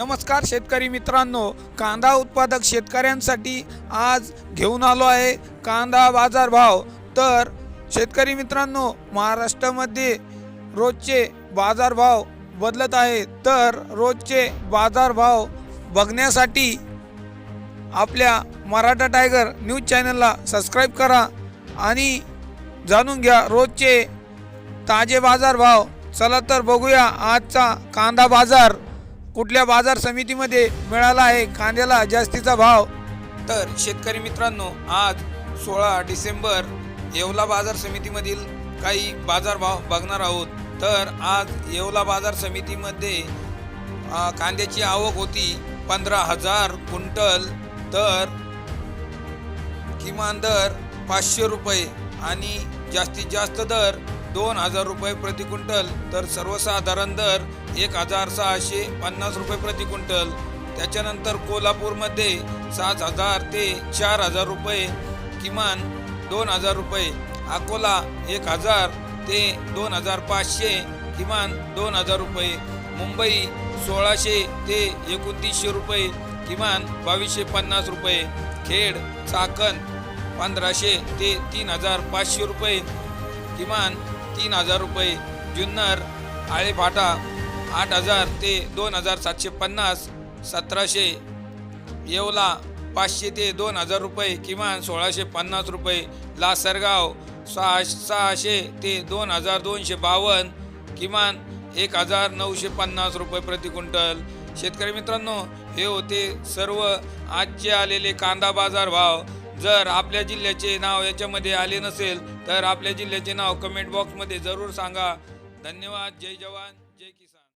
नमस्कार शेतकरी मित्रांनो कांदा उत्पादक शेतकऱ्यांसाठी आज घेऊन आलो आहे कांदा बाजारभाव तर शेतकरी मित्रांनो महाराष्ट्रामध्ये रोजचे बाजारभाव बदलत आहे तर रोजचे बाजारभाव बघण्यासाठी आपल्या मराठा टायगर न्यूज चॅनलला सबस्क्राईब करा आणि जाणून घ्या रोजचे ताजे बाजारभाव चला तर बघूया आजचा कांदा बाजार. कुठल्या बाजार समितीमध्ये मिळाला आहे कांद्याला जास्तीचा भाव? तर शेतकरी मित्रांनो आज सोळा डिसेंबर येवला बाजार समितीमधील काही बाजारभाव बघणार आहोत. तर आज येवला बाजार समितीमध्ये कांद्याची आवक होती पंधरा हजार क्विंटल तर किमान दर पाचशे रुपये आणि जास्तीत जास्त दर दोन हजार रुपये प्रति क्विंटल. तर सर्वसाधारण दर एक हजार सहाशे पन्नास रुपये प्रति क्विंटल. त्याच्यानंतर कोल्हापूरमध्ये सात हजार ते चार हजार रुपये किमान दोन हजार रुपये. अकोला एक हजार ते दोन हजार पाचशे किमान दोन हजार रुपये. मुंबई सोळाशे ते एकोणतीसशे रुपये किमान बावीसशे पन्नास रुपये. खेड चाकण पंधराशे ते तीन हजार पाचशे रुपये किमान तीन हजार रुपये. जुन्नर आळेफाटा आठ हजार ते दोन हजार सातशे पन्नास सतराशे येवला पाचशे ते दोन हजार रुपये किमान सोळाशे पन्नास रुपये. लासरगाव सहा सहाशे ते दोन हजार दोनशे बावन्न किमान एक हजार नऊशे पन्नास रुपये प्रति क्विंटल. शेतकरी मित्रांनो हे होते सर्व आजचे आलेले कांदा बाजार भाव. जर आपल्या जिल्ह्याचे नाव याच्यामध्ये आले नसेल तर आपल्या जिल्ह्याचे नाव कमेंट बॉक्समध्ये जरूर सांगा. धन्यवाद जय जवान